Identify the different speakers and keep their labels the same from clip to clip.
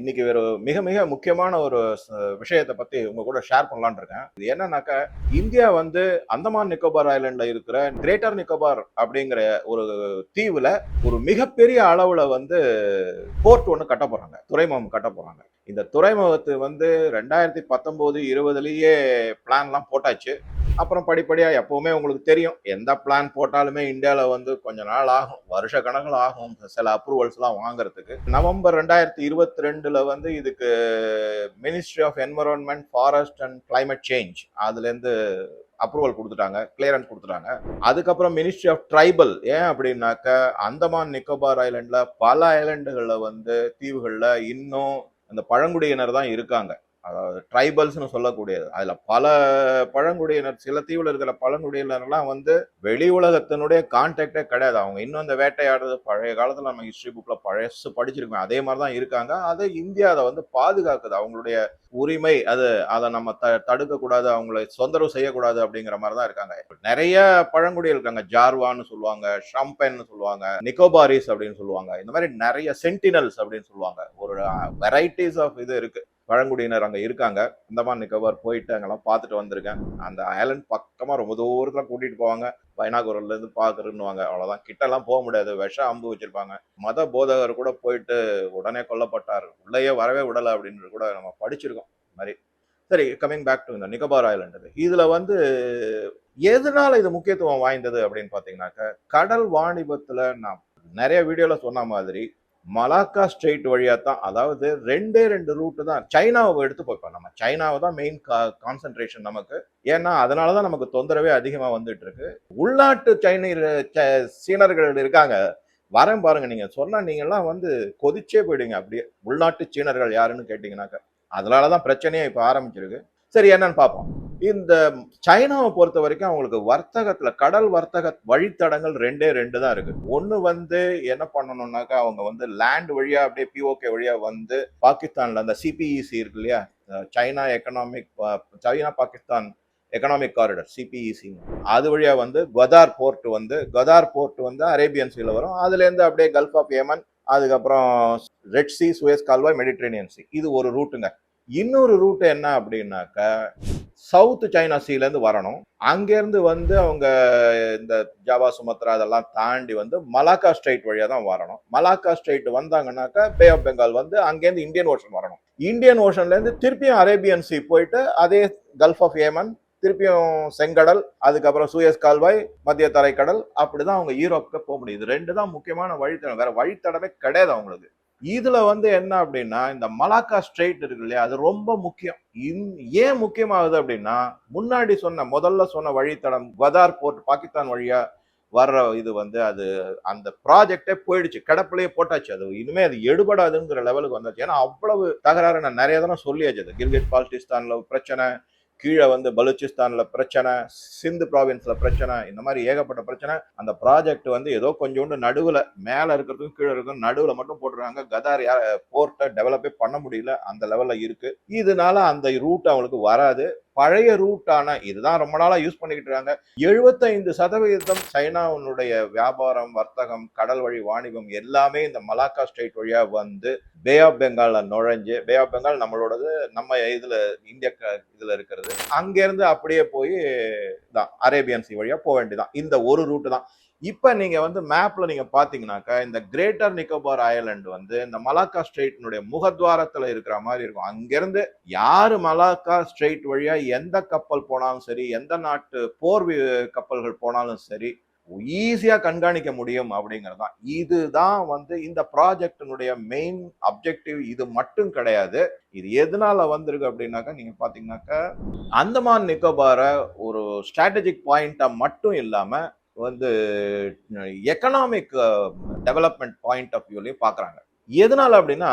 Speaker 1: இன்னைக்கு வேற மிக மிக முக்கியமான ஒரு விஷயத்தை பத்தி உங்க கூட ஷேர் பண்ணலான் இருக்கேன். இது என்னன்னாக்கா இந்தியா வந்து அந்தமான் நிக்கோபார் ஐலண்ட்ல இருக்கிற கிரேட்டர் நிக்கோபார் அப்படிங்கிற ஒரு தீவுல ஒரு மிகப்பெரிய அளவுல வந்து போர்ட் ஒன்று கட்ட போறாங்க. துறைமுகம் கட்ட போறாங்க. இந்த துறைமுகத்து வந்து ரெண்டாயிரத்தி பத்தொன்பது இருபதுலயே பிளான்லாம் போட்டாச்சு. அப்புறம் படிப்படியா எப்பவுமே உங்களுக்கு தெரியும். எந்த பிளான் போட்டாலுமே இந்தியாவில் வந்து கொஞ்ச நாள் ஆகும். வருஷ கணக்கில் ஆகும். சில அப்ரூவல்ஸ்லாம் வாங்குறதுக்கு. நவம்பர் ரெண்டாயிரத்தி இருபத்தி ரெண்டுல வந்து இதுக்கு ministry of environment forest and climate change அதுலேருந்து அப்ரூவல் கொடுத்துட்டாங்க. கிளியரன்ஸ் கொடுத்துட்டாங்க. அதுக்கப்புறம் மினிஸ்ட்ரி ஆஃப் ட்ரைபல் ஏன் அப்படின்னாக்க அந்தமான் நிக்கோபார் ஐலண்டில் பல ஐலண்டுகளில் வந்து தீவுகளில் இன்னும் அந்த பழங்குடியினர் தான் இருக்காங்க. அதாவது ட்ரைபல்ஸ்னு சொல்லக்கூடியது. அதில் பல பழங்குடியினர் சில தீவில் இருக்கிற பழங்குடியினர்லாம் வந்து வெளி உலகத்தினுடைய கான்டாக்டே கிடையாது. அவங்க இன்னும் இந்த வேட்டையாடுறது பழைய காலத்தில் நம்ம ஹிஸ்ட்ரி புக்கில் பழசு படிச்சிருக்கோம் அதே மாதிரி தான் இருக்காங்க. அது இந்தியா அதை வந்து பாதுகாக்குது. அவங்களுடைய உரிமை அது அதை நம்ம த தடுக்கக்கூடாது அவங்கள அவங்களை தொந்தரவு செய்யக்கூடாது அப்படிங்கிற மாதிரி தான் இருக்காங்க. நிறைய பழங்குடி இருக்காங்க. ஜார்வான்னு சொல்லுவாங்க ஷம்பென்னு சொல்லுவாங்க நிக்கோபாரிஸ் அப்படின்னு சொல்லுவாங்க. இந்த மாதிரி நிறைய சென்டினல்ஸ் அப்படின்னு சொல்லுவாங்க. ஒரு வெரைட்டிஸ் ஆஃப் இது இருக்குது பழங்குடியினர் அங்கே இருக்காங்க. அந்தமான் நிக்கோபார் போயிட்டு அங்கெல்லாம் பார்த்துட்டு வந்திருக்கேன். அந்த ஐலண்ட் பக்கமாக ரொம்ப தூரத்தில் கூட்டிகிட்டு போவாங்க. பைனாகுரல்லேருந்து பார்க்குறேன்னுவாங்க. அவ்வளோதான் கிட்டலாம் போக முடியாது. விஷ அம்பு வச்சிருப்பாங்க. மத போதகர் கூட போயிட்டு உடனே கொல்லப்பட்டார். உள்ளேயே வரவே விடலை அப்படின்னு கூட நம்ம படிச்சிருக்கோம். மாதிரி. சரி கம்மிங் பேக் டு இந்த நிக்கோபார் ஐலண்டு இதில் வந்து எதனால் இது முக்கியத்துவம் வாய்ந்தது அப்படின்னு பார்த்தீங்கன்னாக்க கடல் வாணிபத்தில் நான் நிறைய வீடியோவில் சொன்ன மாதிரி மலாக்கா ஸ்ட்ரெயிட் வழியாக தான் அதாவது ரெண்டே ரெண்டு ரூட்டு தான் சைனாவை எடுத்து போய்ப்போம் நம்ம சைனாவை தான் மெயின் கா கான்சென்ட்ரேஷன் நமக்கு. ஏன்னா அதனால தான் நமக்கு தொந்தரவே அதிகமாக வந்துட்டு இருக்கு உள்நாட்டு சைனீர் ச- சீனர்கள் இருக்காங்க. வரேன் பாருங்க நீங்கள் சொன்னால் நீங்கள்லாம் வந்து கொதிச்சே போயிடுங்க. அப்படியே உள்நாட்டு சீனர்கள் யாருன்னு கேட்டிங்கனாக்கா அதனால தான் பிரச்சனையே இப்போ ஆரம்பிச்சிருக்கு. சரி என்னன்னு பார்ப்போம். இந்த சைனாவை பொறுத்த வரைக்கும் அவங்களுக்கு வர்த்தகத்துல கடல் வர்த்தக வழித்தடங்கள் ரெண்டே ரெண்டு தான் இருக்கு. ஒண்ணு வந்து என்ன பண்ணணும்னாக்கா அவங்க வந்து லேண்ட் வழியா அப்படியே பிஓகே வழியா வந்து பாகிஸ்தான்ல அந்த சிபிஇசி இருக்கு இல்லையா? China economic China Pakistan economic corridor CPEC அது வழியா வந்து கதார் போர்ட் வந்து கதார் போர்ட் வந்து அரேபியன் சீல வரும். அதுலேருந்து அப்படியே கல்ஃப் ஆஃப் ஏமன் அதுக்கப்புறம் ரெட் சி சுயஸ் கால்வாய் மெடிட்ரேனியன் சி இது ஒரு ரூட்டுங்க இன்னொரு ரூட் என்ன அப்படின்னாக்கா சவுத் சைனா சீலேருந்து வரணும். அங்கேருந்து வந்து அவங்க இந்த ஜாவா சுமத்ரா அதெல்லாம் தாண்டி வந்து மலாக்கா ஸ்ட்ரைட் வழியாக தான் வரணும். மலாக்கா ஸ்ட்ரைட் வந்தாங்கன்னாக்கா பே ஆஃப் பெங்கால் வந்து அங்கேருந்து இந்தியன் ஓஷன் வரணும். இந்தியன் ஓஷன்லேருந்து திருப்பியும் அரேபியன் சீ போயிட்டு அதே கல்ஃப் ஆஃப் ஏமன் திருப்பியும் செங்கடல் அதுக்கப்புறம் சூயஸ் கால்வாய் மத்திய தரைக்கடல் அப்படிதான் அவங்க யூரோப்புக்கு போக முடியும். இது ரெண்டு தான் முக்கியமான வழித்தடம். வேற வழித்தடமே கிடையாது அவங்களுக்கு. இதுல வந்து என்ன அப்படின்னா இந்த மலாக்கா ஸ்ட்ரெயிட் இருக்கு இல்லையா அது ரொம்ப முக்கியம். இந்- ஏன் முக்கியமாகுது அப்படின்னா முன்னாடி சொன்ன முதல்ல சொன்ன வழித்தடம் கதார் போர்ட் பாகிஸ்தான் வழியா வர்ற இது வந்து அது அந்த ப்ராஜெக்டே போயிடுச்சு. கிடப்பிலேயே போட்டாச்சு. அது இனிமே அது எடுபடாதுங்கிற லெவலுக்கு வந்தாச்சு. ஏன்னா அவ்வளவு தகராறு நான் நிறைய தானே சொல்லியாச்சு. அது கில்கிட் பால்டிஸ்தான்ல பிரச்சனை கீழே வந்து பலூச்சிஸ்தானில் பிரச்சனை சிந்து ப்ராவின்ஸில் பிரச்சனை இந்த மாதிரி ஏகப்பட்ட பிரச்சனை. அந்த ப்ராஜெக்ட் வந்து ஏதோ கொஞ்சோண்டு நடுவில் மேலே இருக்கிறதுக்கும் கீழே இருக்கும் நடுவில் மட்டும் போட்டுருக்காங்க. கதார் போர்ட்டை டெவலப்பே பண்ண முடியல அந்த லெவலில் இருக்குது இதனால அந்த ரூட் அவங்களுக்கு வராது. பழைய ரூட்டான இதுதான் ரொம்ப நாளாக யூஸ் பண்ணிக்கிட்டு இருக்காங்க. எழுபத்தைந்து சதவீதம் சைனாவினுடைய வியாபாரம் வர்த்தகம் கடல் வழி வாணிபம் எல்லாமே இந்த மலாக்கா ஸ்ட்ரெயிட் வழியாக வந்து பே ஆஃப் பெங்காலில் நுழைஞ்சு பே ஆஃப் பெங்கால் நம்மளோடது நம்ம இதில் இந்திய க- இருக்கிறது. அங்கேருந்து அப்படியே போய் தான் அரேபியன் சி வழியாக போக வேண்டியதான் இந்த ஒரு ரூட்டு தான். இப்போ நீங்கள் வந்து மேப்பில் நீங்கள் பார்த்தீங்கனாக்கா இந்த கிரேட்டர் நிக்கோபார் ஐலண்ட் வந்து இந்த மலாக்கா ஸ்ட்ரெயிட்னுடைய முகத்வாரத்தில் இருக்கிற மாதிரி இருக்கும். அங்கேருந்து யார் மலாக்கா ஸ்ட்ரெயிட் வழியாக எந்த கப்பல் போனாலும் சரி எந்த நாட்டு போர் கப்பல்கள் போனாலும் சரி ஈஸியாக கண்காணிக்க முடியும் அப்படிங்கிறது தான். இதுதான் வந்து இந்த ப்ராஜெக்டினுடைய மெயின் அப்ஜெக்டிவ் இது மட்டும் கிடையாது. இது எதனால வந்திருக்கு அப்படின்னாக்கா நீங்கள் பார்த்தீங்கன்னாக்கா அந்தமான் நிக்கோபாரை ஒரு ஸ்ட்ராட்டஜிக் பாயிண்ட்டாக மட்டும் இல்லாமல் வந்து எக்கனாமிக் டெவலப்மெண்ட் பாயிண்ட் ஆஃப் வியூலையும் பார்க்குறாங்க எதனால அப்படின்னா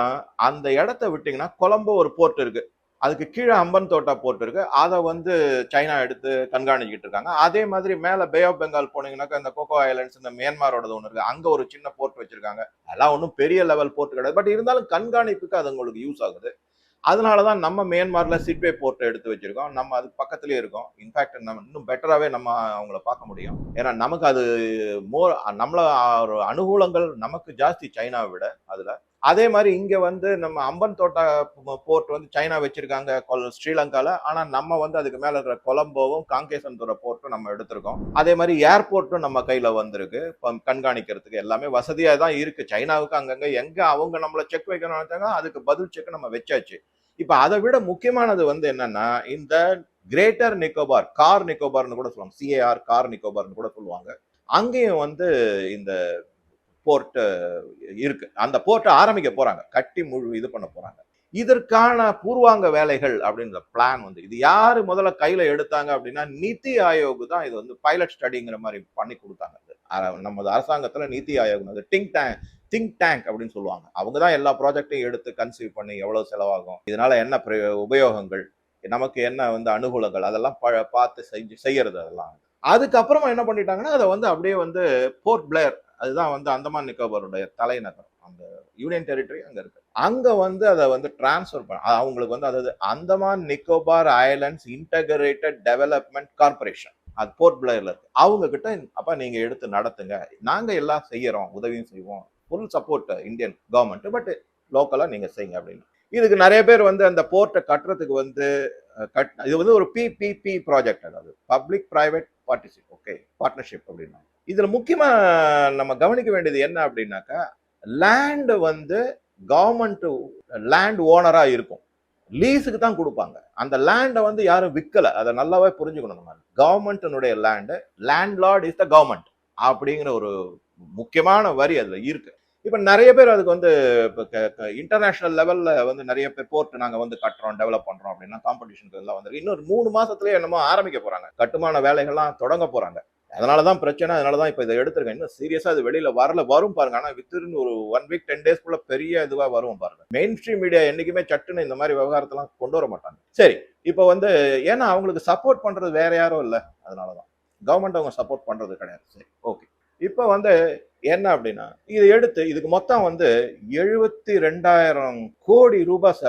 Speaker 1: அந்த இடத்த விட்டிங்கன்னா கொலம்போ ஒரு போர்ட் இருக்குது அதுக்கு கீழே அம்பன் தோட்டா போர்ட் இருக்கு. அதை வந்து சைனா எடுத்து கண்காணிக்கிட்டு இருக்காங்க. அதே மாதிரி மேலே பே ஆஃப் பெங்கால் போனீங்கன்னாக்கா இந்த கோகோ ஐலண்ட்ஸ் இந்த மியான்மாரோடது ஒன்று இருக்கு. அங்கே ஒரு சின்ன போர்ட் வச்சிருக்காங்க. அதெல்லாம் ஒன்றும் பெரிய லெவல் போர்ட் கிடையாது. பட் இருந்தாலும் கண்காணிப்புக்கு அது உங்களுக்கு யூஸ் ஆகுது. அதனால தான் நம்ம மியான்மாரில் சிட்வே போர்ட்டை எடுத்து வச்சிருக்கோம். நம்ம அது பக்கத்துலேயே இருக்கோம். இன்ஃபேக்ட் நம்ம இன்னும் பெட்டராகவே நம்ம அவங்கள பார்க்க முடியும். ஏன்னா நமக்கு அது மோர் நம்மளை ஒரு அனுகூலங்கள் நமக்கு ஜாஸ்தி சைனாவை விட அதில் அதே மாதிரி இங்கே வந்து நம்ம அம்பன் தோட்டா போர்ட் வந்து சைனா வச்சுருக்காங்க ஸ்ரீலங்காவில் ஆனால் நம்ம வந்து அதுக்கு மேலே இருக்கிற கொலம்போவும் காங்கேசன்துறை போர்ட்டும் நம்ம எடுத்திருக்கோம். அதே மாதிரி ஏர்போர்ட்டும் நம்ம கையில் வந்திருக்கு. கண்காணிக்கிறதுக்கு எல்லாமே வசதியாக தான் இருக்குது சைனாவுக்கு அங்கங்கே எங்கே அவங்க நம்மளை செக் வைக்கணும்னு நினைச்சாங்க அதுக்கு பதில் செக் நம்ம வச்சாச்சு. இப்போ அதை விட முக்கியமானது வந்து என்னன்னா இந்த கிரேட்டர் நிக்கோபார் கார் நிக்கோபார்னு கூட சொல்லுவாங்க சிஏஆர் கார் நிக்கோபார்னு கூட சொல்லுவாங்க. அங்கேயும் வந்து இந்த போர்ட் இருக்கு. அந்த போர்ட்டை ஆரம்பிக்க போறாங்க. கட்டி முழு இது பண்ண போறாங்க. இதற்கான பூர்வாங்க வேலைகள் அப்படின்ற பிளான் வந்து இது யார் முதல்ல கையில் எடுத்தாங்க அப்படின்னா நிதி ஆயோக் தான் இது வந்து பைலட் ஸ்டடிங்கிற மாதிரி பண்ணி கொடுத்தாங்க நம்ம அரசாங்கத்தில் நமது நிதி ஆயோக் அது திங்க் டேங்க் திங்க் டேங்க் அப்படின்னு சொல்லுவாங்க. அவங்க தான் எல்லா ப்ராஜெக்டையும் எடுத்து கன்சீவ் பண்ணி எவ்வளோ செலவாகும் இதனால என்ன உபயோகங்கள் நமக்கு என்ன வந்து அனுகூலங்கள் அதெல்லாம் ப- பார்த்து செஞ்சு செய்யறது அதெல்லாம். அதுக்கப்புறமா என்ன பண்ணிட்டாங்கன்னா அதை வந்து அப்படியே வந்து போர்ட் பிளேயர் அதுதான் வந்து அந்தமான் நிக்கோபருடைய தலைநகரம் அந்த யூனியன் டெரிட்டரி அங்கே இருக்கு. அங்கே வந்து அதை வந்து டிரான்ஸ்ஃபர் பண்ண அவங்களுக்கு வந்து அதாவது Andaman Nicobar islands integrated development corporation அது போர்ட் பிளேயர்ல இருக்கு. அவங்க கிட்ட அப்ப நீங்க எடுத்து நடத்துங்க. நாங்க எல்லாம் செய்யறோம் உதவியும் செய்வோம். Full support Indian government but லோக்கலா நீங்க செய்யுங்க அப்படின்னு. இதுக்கு நிறைய பேர் வந்து அந்த போர்ட்டை கட்டுறதுக்கு வந்து கட் இது வந்து ஒரு பிபிபி ப்ராஜெக்ட் அதாவது பப்ளிக் ப்ரைவேட் பார்ட்டிசிப் ஓகே பார்ட்னர்ஷிப் அப்படின்னா. இதில் முக்கியமாக நம்ம கவனிக்க வேண்டியது என்ன அப்படின்னாக்கா லேண்டு வந்து கவர்மெண்ட் லேண்ட் ஓனராக இருக்கும். லீஸுக்கு தான் கொடுப்பாங்க. அந்த லேண்டை வந்து யாரும் விற்கல அதை நல்லாவே புரிஞ்சுக்கணும் நம்ம. கவர்மெண்ட்டினுடைய land landlord is the government அப்படிங்கிற ஒரு முக்கியமான வரி அதில் இருக்கு. இப்போ நிறைய பேர் அதுக்கு வந்து இப்போ இன்டர்நேஷனல் லெவலில் வந்து நிறைய பேர் போர்ட் நாங்கள் வந்து கட்டுறோம் டெவலப் பண்ணுறோம் அப்படின்னா காம்படிஷனுக்கு எல்லாம் வந்து இன்னொரு மூணு மாதத்துலேயே என்னமோ ஆரம்பிக்க போகிறாங்க கட்டுமான வேலைகள்லாம் தொடங்க போறாங்க அதனாலதான் பிரச்சனை அதனாலதான் இப்ப இதை எடுத்திருக்கேன். இன்னும் சீரியஸா அது வெளியில வரல வரும் பாருங்க. ஆனா வித்தின் ஒரு ஒன் வீக் டென் டேஸ்க்குள்ள பெரிய இதுவா வரும் பாருங்க. மெயின் ஸ்ட்ரீம் மீடியா என்னைக்குமே சட்டுன்னு இந்த மாதிரி விவகாரத்தெல்லாம் கொண்டு வர மாட்டாங்க. சரி இப்போ வந்து ஏன்னா அவங்களுக்கு சப்போர்ட் பண்றது வேற யாரும் இல்ல. அதனாலதான். கவர்மெண்ட் அவங்க சப்போர்ட் பண்றது கிடையாது. சரி ஓகே இப்போ வந்து என்ன அப்படின்னா இதை எடுத்து இதுக்கு மொத்தம் வந்து எழுபத்தி ரெண்டாயிரம் கோடி ரூபாய்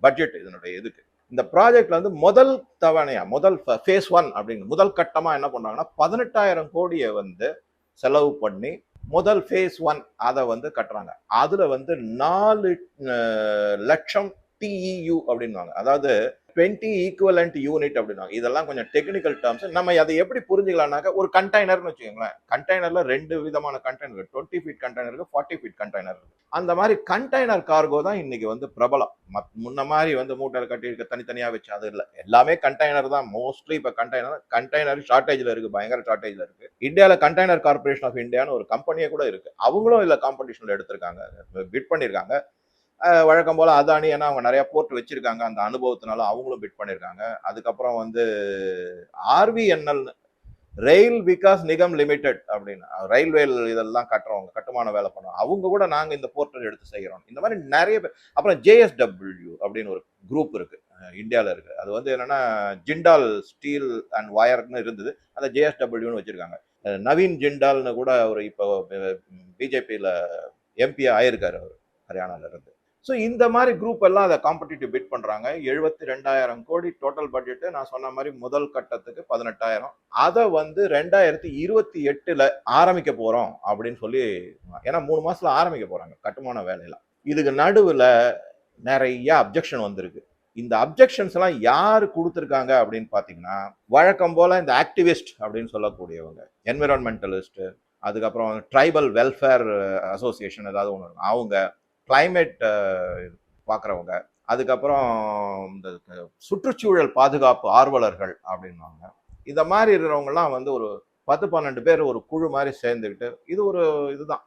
Speaker 1: பட்ஜெட் இதனுடைய இதுக்கு. இந்த ப்ராஜெக்ட்ல வந்து முதல் தவணையா முதல் ஃபேஸ் ஒன் அப்படின்னு முதல் கட்டமா என்ன பண்றாங்கன்னா பதினெட்டாயிரம் கோடியை வந்து செலவு பண்ணி முதல் ஃபேஸ் ஒன் அதை வந்து கட்டுறாங்க. அதுல வந்து நாலு லட்சம் டிஇயு அப்படின்வாங்க அதாவது டுவெண்ட்டி ஈக்குவலண்ட் யூனிட் அப்படின்னா இதெல்லாம் கொஞ்சம் டெக்னிக்கல் டேர்ம்ஸ் நம்ம அதை எப்படி புரிஞ்சுக்கலாம்னாக்க ஒரு கண்டெய்னர்னு வச்சுக்கோங்களேன். கண்டெய்னர்ல ரெண்டு விதமான கண்டெய்னர் டுவெண்ட்டி ஃபீட் கண்டெய்னர் இருக்கு ஃபார்ட்டி ஃபீட் கண்டெய்னர் இருக்கு. அந்த மாதிரி கண்டெய்னர் கார்கோ தான் இன்னைக்கு வந்து பிரபலம். மத்- முன்ன மாதிரி வந்து மூட்டையில் கட்டியிருக்க தனித்தனியாக வச்சு அது இல்லை. எல்லாமே கண்டெய்னர் தான். மோஸ்ட்லி இப்போ கண்டெய்னர் கண்டெய்னர் ஷார்டேஜில் இருக்கு. பயங்கர ஷார்ட்டேஜ்ல இருக்கு. இந்தியாவில் கண்டெய்னர் கார்பரேஷன் ஆஃப் இந்தியான்னு ஒரு கம்பெனியே கூட இருக்கு. அவங்களும் இல்லை காம்படிஷனில் எடுத்திருக்காங்க. பிட் பண்ணியிருக்காங்க வழக்கம் போல அதானி ஏன்னா அவங்க நிறையா போர்ட் வச்சுருக்காங்க. அந்த அனுபவத்தினால அவங்களும் பிட் பண்ணியிருக்காங்க அதுக்கப்புறம் வந்து ஆர்விஎன்எல் ரயில் விகாஸ் நிகம் லிமிடெட் அப்படின்னு. ரயில்வே இதெல்லாம் கட்டுறவங்க கட்டுமான வேலை பண்ணுவாங்க அவங்க கூட நாங்கள் இந்த போர்ட்டல் எடுத்து செய்கிறோம் இந்த மாதிரி நிறைய பேர் அப்புறம் ஜேஎஸ்டபிள்யூ அப்படின்னு ஒரு குரூப் இருக்குது இந்தியாவில் இருக்குது அது வந்து என்னென்னா ஜிண்டால் ஸ்டீல் அண்ட் வயர்னு இருந்தது. அதை ஜேஎஸ்டபிள்யூன்னு வச்சுருக்காங்க. நவீன் ஜிண்டால்னு கூட அவர் இப்போ பிஜேபியில் எம்பி ஆயிருக்காரு அவர் ஹரியானாவிலிருந்து ஸோ இந்த மாதிரி குரூப் எல்லாம் அதை காம்படிட்டிவ் பிட் பண்ணுறாங்க எழுபத்தி ரெண்டாயிரம் கோடி டோட்டல் பட்ஜெட்டு நான் சொன்ன மாதிரி முதல் கட்டத்துக்கு பதினெட்டாயிரம். அதை வந்து ரெண்டாயிரத்தி இருபத்தி எட்டில் ஆரம்பிக்க போகிறோம் அப்படின்னு சொல்லி ஏன்னா மூணு மாதத்தில் ஆரம்பிக்க போகிறாங்க கட்டுமான வேலையெல்லாம் இதுக்கு நடுவில் நிறைய அப்ஜெக்ஷன் வந்திருக்கு. இந்த அப்ஜெக்ஷன்ஸ் எல்லாம் யார் கொடுத்துருக்காங்க அப்படின்னு பார்த்தீங்கன்னா வழக்கம் போல் இந்த ஆக்டிவிஸ்ட் அப்படின்னு சொல்லக்கூடியவங்க என்விரான்மெண்டலிஸ்ட்டு அதுக்கப்புறம் ட்ரைபல் வெல்ஃபேர் அசோசியேஷன் ஏதாவது ஒன்று அவங்க கிளைமேட் பார்க்குறவங்க அதுக்கப்புறம் இந்த சுற்றுச்சூழல் பாதுகாப்பு ஆர்வலர்கள் அப்படின்வாங்க இந்த மாதிரி இருக்கிறவங்கலாம் வந்து ஒரு பத்து பன்னெண்டு பேர் ஒரு குழு மாதிரி சேர்ந்துக்கிட்டு இது ஒரு இதுதான்.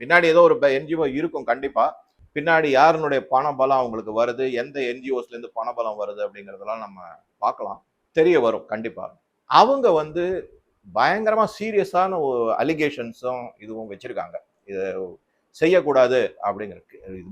Speaker 1: பின்னாடி ஏதோ ஒரு என்ஜிஓ இருக்கும் கண்டிப்பாக பின்னாடி யாருனுடைய பண பலம் அவங்களுக்கு வருது எந்த என்ஜிஓஸ்லேருந்து பணபலம் பண பலம் வருது அப்படிங்கறதெல்லாம் நம்ம பார்க்கலாம் தெரிய வரும் கண்டிப்பாக அவங்க வந்து பயங்கரமாக சீரியஸான அலிகேஷன்ஸும் இதுவும் வச்சுருக்காங்க. இது செய்யக்கூடாது அப்படிங்கிறது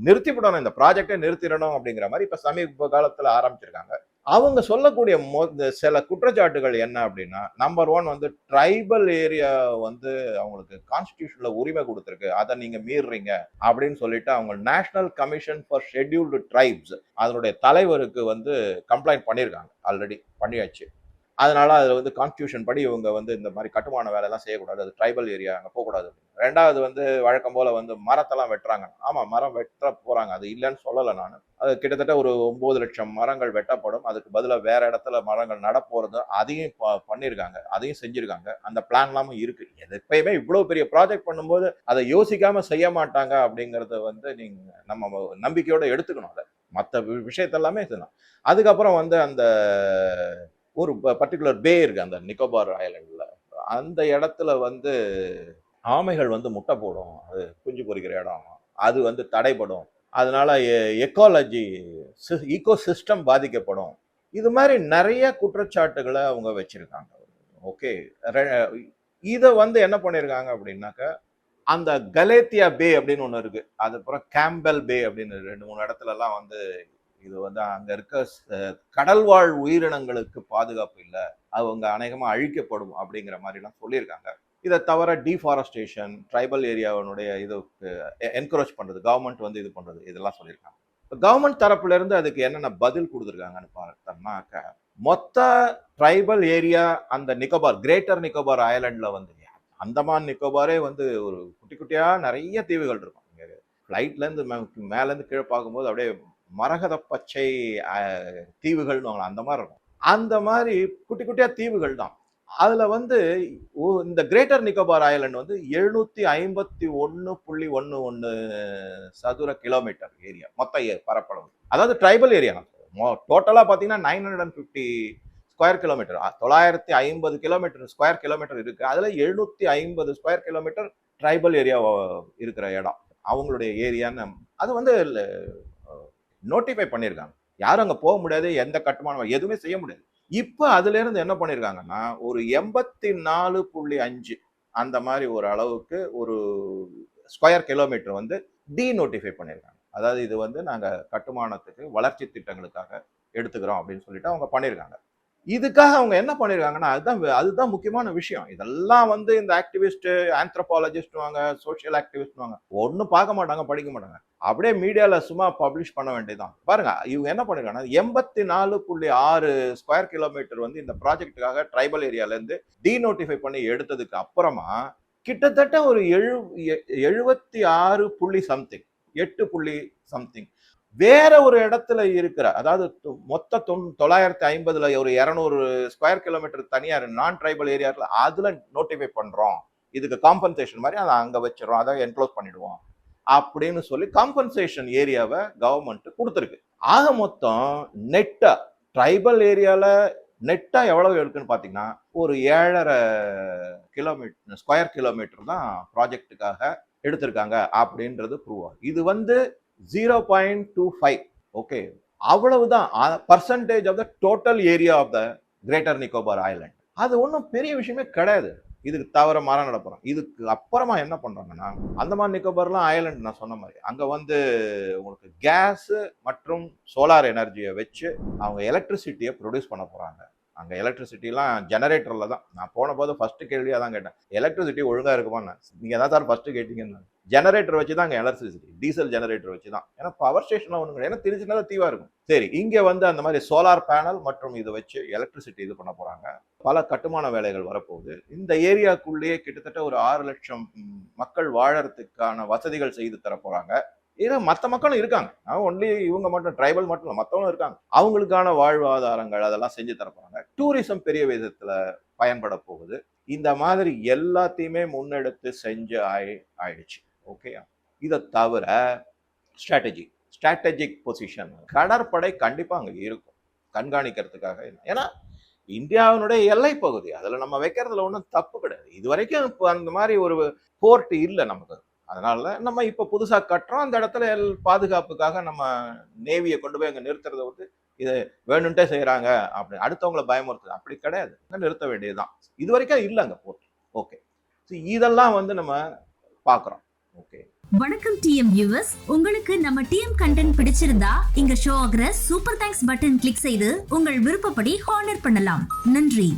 Speaker 1: நிறுத்திவிடணும். இந்த ப்ராஜெக்டை நிறுத்திடணும் அப்படிங்கிற மாதிரி இப்போ சமீப காலத்தில் ஆரம்பிச்சிருக்காங்க. அவங்க சொல்லக்கூடிய மொ- இந்த சில குற்றச்சாட்டுகள் என்ன அப்படின்னா நம்பர் ஒன் வந்து ட்ரைபல் ஏரியா வந்து அவங்களுக்கு கான்ஸ்டியூஷன்ல உரிமை கொடுத்துருக்கு. அதை நீங்க மீறுறீங்க அப்படின்னு சொல்லிட்டு அவங்க national commission for scheduled tribes அதனுடைய தலைவருக்கு வந்து கம்ப்ளைண்ட் பண்ணியிருக்காங்க ஆல்ரெடி பண்ணியாச்சு. அதனால அதில் வந்து கான்ஸ்டியூஷன் படி இவங்க வந்து இந்த மாதிரி கட்டுமான வேலைலாம் செய்யக்கூடாது. அது ட்ரைபல் ஏரியா அங்கே போகக்கூடாது. ரெண்டாவது வந்து வழக்கம் போல் வந்து மரத்தெல்லாம் வெட்டுறாங்க. ஆமாம் மரம் வெட்ட போகிறாங்க அது இல்லைன்னு சொல்லலை நான். அது கிட்டத்தட்ட ஒரு ஒம்பது லட்சம் மரங்கள் வெட்டப்படும். அதுக்கு பதிலாக வேற இடத்துல மரங்கள் நடப்போகிறது அதையும் ப- பண்ணியிருக்காங்க அதையும் செஞ்சுருக்காங்க. அந்த பிளான்லாமும் இருக்கு. எது எப்பயுமே இவ்வளோ பெரிய ப்ராஜெக்ட் பண்ணும்போது அதை யோசிக்காம செய்ய மாட்டாங்க அப்படிங்கிறத வந்து நீங்கள் நம்ம நம்பிக்கையோட எடுத்துக்கணும் அதை. மற்ற விஷயத்தெல்லாமே இதுதான். அதுக்கப்புறம் வந்து அந்த ஒரு பர்டிகுலர் பே இருக்கு அந்த நிக்கோபார் ஐலண்டில். அந்த இடத்துல வந்து ஆமைகள் வந்து முட்டை போடும். அது குஞ்சு பொரிக்கிற இடம். அது வந்து தடைப்படும் அதனால எக்காலஜி ஈகோ சிஸ்டம் பாதிக்கப்படும். இது மாதிரி நிறைய குற்றச்சாட்டுகளை அவங்க வச்சுருக்காங்க. ஓகே இதை வந்து என்ன பண்ணியிருக்காங்க அப்படின்னாக்கா அந்த கலேத்தியா பே அப்படின்னு ஒன்று இருக்கு. அதுக்கப்புறம் கேம்பல் பே அப்படின்னு ரெண்டு மூணு இடத்துலலாம் வந்து இது வந்து அங்க இருக்க கடல்வாழ் உயிரினங்களுக்கு பாதுகாப்பு இல்லை. அவங்க அநேகமாக அழிக்கப்படும் அப்படிங்கிற மாதிரிலாம் சொல்லியிருக்காங்க. இதை தவிர டீஃபாரஸ்டேஷன் ட்ரைபல் ஏரியாவினுடைய இது என்கரேஜ் பண்ணுறது கவர்மெண்ட் வந்து இது பண்ணுறது இதெல்லாம் சொல்லியிருக்காங்க. கவர்மெண்ட் தரப்புலேருந்து அதுக்கு என்னென்ன பதில் கொடுத்துருக்காங்கன்னு பார்த்தோம்னாக்க மொத்த ட்ரைபல் ஏரியா அந்த நிக்கோபார் கிரேட்டர் நிக்கோபார் ஐலாண்டில் வந்து அந்தமான் நிக்கோபாரே வந்து ஒரு குட்டி குட்டியாக நிறைய தீவுகள் இருக்கும். இங்கே ஃப்ளைட்ல மே- கீழே பார்க்கும்போது அப்படியே மரகத பச்சை தீவுகள்னு அவங்கள அந்த மாதிரி இருக்கும். அந்த மாதிரி குட்டி குட்டியாக தீவுகள் தான். அதில் வந்து இந்த கிரேட்டர் நிக்கோபார் ஐலண்ட் வந்து எழுநூற்றி ஐம்பத்தி ஒன்று புள்ளி ஒன்று ஒன்று சதுர கிலோமீட்டர் ஏரியா மொத்த பரப்பளவு. அதாவது ட்ரைபல் ஏரியா டோட்டலாக பார்த்தீங்கன்னா nine hundred and fifty square kilometre. தொள்ளாயிரத்தி ஐம்பது கிலோமீட்டர் ஸ்கொயர் கிலோமீட்டர் இருக்குது அதில் எழுநூற்றி ஐம்பது ஸ்கொயர் கிலோமீட்டர் ட்ரைபல் ஏரியா இருக்கிற இடம். அவங்களுடைய ஏரியான்னு அது வந்து நோட்டிஃபை பண்ணியிருக்காங்க யாரும் அங்கே போக முடியாது எந்த கட்டுமானம் எதுவுமே செய்ய முடியாது. இப்போ அதுலேருந்து என்ன பண்ணியிருக்காங்கன்னா ஒரு எண்பத்தி நாலு புள்ளி அஞ்சு அந்த மாதிரி ஒரு அளவுக்கு ஒரு ஸ்கொயர் கிலோமீட்டர் வந்து டீநோட்டிஃபை பண்ணியிருக்காங்க அதாவது இது வந்து நாங்கள் கட்டுமானத்துக்கு வளர்ச்சி திட்டங்களுக்காக எடுத்துக்கிறோம் அப்படின்னு சொல்லிட்டு அவங்க பண்ணியிருக்காங்க இதுக்காக அவங்க என்ன பண்ணிருக்காங்கன்னா அதுதான் அதுதான் முக்கியமான விஷயம். இதெல்லாம் வந்து இந்த ஆக்டிவிஸ்ட் ஆந்த்ரோபாலஜிஸ்ட் வாங்க சோஷியல் ஆக்டிவிஸ்ட் வாங்க ஒன்றும் பார்க்க மாட்டாங்க படிக்க மாட்டாங்க. அப்படியே மீடியாவில் சும்மா பப்ளிஷ் பண்ண வேண்டியதுதான். பாருங்க இவங்க என்ன பண்ணிருக்காங்கன்னா எண்பத்தி நாலு புள்ளி ஆறு ஸ்கொயர் கிலோமீட்டர் வந்து இந்த ப்ராஜெக்ட்டுக்காக ட்ரைபல் ஏரியாலேருந்து டீநோட்டிஃபை பண்ணி எடுத்ததுக்கு அப்புறமா கிட்டத்தட்ட ஒரு எழு எ- எழுபத்தி ஆறு புள்ளி சம்திங் எட்டு புள்ளி சம்திங் வேற ஒரு இடத்துல இருக்கிற அதாவது மொத்த தொன் தொள்ளாயிரத்தி ஐம்பதுல ஒரு இரநூறு ஸ்கொயர் கிலோமீட்டர் தனியார் நான் ட்ரைபல் ஏரியாவில் அதுல நோட்டிஃபை பண்றோம். இதுக்கு காம்பன்சேஷன் மாதிரி அதை அங்க வச்சிடறோம். அதை என்க்ளோஸ் பண்ணிடுவோம். அப்படின்னு சொல்லி காம்பன்சேஷன் ஏரியாவை கவர்மெண்ட் கொடுத்துருக்கு. ஆக மொத்தம் நெட்டா ட்ரைபல் ஏரியால நெட்டா எவ்வளவு இருக்குன்னு பாத்தீங்கன்னா ஒரு ஏழரை கிலோமீட்டர் ஸ்கொயர் கிலோமீட்டர் தான் ப்ராஜெக்ட்டுக்காக எடுத்திருக்காங்க அப்படின்றது ப்ரூவ் ஆகும் இது வந்து zero point two five okay அவ்வளவுதான். Percentage of the total area of the greater Nicobar island அது ஒன்றும் பெரிய விஷயமே கிடையாது. இதுக்கு தவிர மரம் நடப்புறோம் இதுக்கு அப்புறமா என்ன பண்ணுறாங்கன்னா அந்தமான் நிக்கோபார்லாம் ஐலண்ட் நான் சொன்ன மாதிரி அங்கே வந்து உங்களுக்கு கேஸு மற்றும் சோலார் எனர்ஜியை வச்சு அவங்க எலக்ட்ரிசிட்டியை ப்ரொடியூஸ் பண்ண போகிறாங்க அங்கே எலக்ட்ரிசிட்டிலாம் ஜெனரேட்டரில் தான். நான் போன போது ஃபஸ்ட்டு கேள்வியாக தான் கேட்டேன். எலக்ட்ரிசிட்டி ஒழுங்காக இருக்குமான்னு. நீங்கள் தான் சார் ஃபஸ்ட்டு கேட்டீங்கன்னு. ஜெனரேட்டர் வச்சு தான் அங்கே எலக்ட்ரிசிட்டி டீசல் ஜெனரேட்டர் வச்சு தான். ஏன்னா பவர் ஸ்டேஷன்லாம் ஒன்று கிடையாது ஏன்னா திருச்சினால தீவாக இருக்கும். சரி இங்கே வந்து அந்த மாதிரி சோலார் பேனல் மற்றும் இதை வச்சு எலக்ட்ரிசிட்டி இது பண்ண போகிறாங்க பல கட்டுமான வேலைகள் வரப்போகுது. இந்த ஏரியாக்குள்ளேயே கிட்டத்தட்ட ஒரு ஆறு லட்சம் மக்கள் வாழறதுக்கான வசதிகள் செய்து தர ஏன்னா மற்ற மக்களும் இருக்காங்க. ஒன்லி இவங்க மட்டும் ட்ரைபல் மட்டும் இல்லை மற்றவங்களும் இருக்காங்க. அவங்களுக்கான வாழ்வாதாரங்கள் அதெல்லாம் செஞ்சு தரப்போறாங்க டூரிசம் பெரிய விதத்துல பயன்பட போகுது. இந்த மாதிரி எல்லாத்தையுமே முன்னெடுத்து செஞ்சு ஆயி ஆயிடுச்சு. ஓகேயா இதை தவிர ஸ்ட்ராட்டஜி ஸ்ட்ராட்டஜிக் பொசிஷன் கடற்படை கண்டிப்பாக அங்கே இருக்கும். கண்காணிக்கிறதுக்காக. ஏன்னா இந்தியாவினுடைய எல்லை பகுதி. அதில் நம்ம வைக்கிறதுல ஒன்றும் தப்பு கிடையாது. இது வரைக்கும் இப்போ அந்த மாதிரி ஒரு போர்ட் இல்லை நமக்கு. அதனால நம்ம இப்ப புதுசா கட்டுறோம். அந்த இடத்துல எல் பாதுகாப்புக்காக நம்ம நேவியை கொண்டு போய் அங்க நிறுத்துறத வந்து இது வேணும்ட்டே செய்யறாங்க அப்படி அடுத்தவங்கள பயமுறுத்துது. அப்படி கிடையாது. நிறுத்த வேண்டியதுதான். இது வரைக்கும் இல்லை அங்க போட்டு. ஓகே. இதெல்லாம் வந்து நம்ம பார்க்குறோம் ஓகே.
Speaker 2: வணக்கம் டிஎம் வியூவர்ஸ் உங்களுக்கு நம்ம டிஎம் கண்டென்ட் பிடிச்சிருந்தா இங்க ஷோ ஆகிற சூப்பர் தேங்க்ஸ் பட்டன் கிளிக் செய்து உங்கள் விருப்பப்படி ஹானர் பண்ணலாம். நன்றி.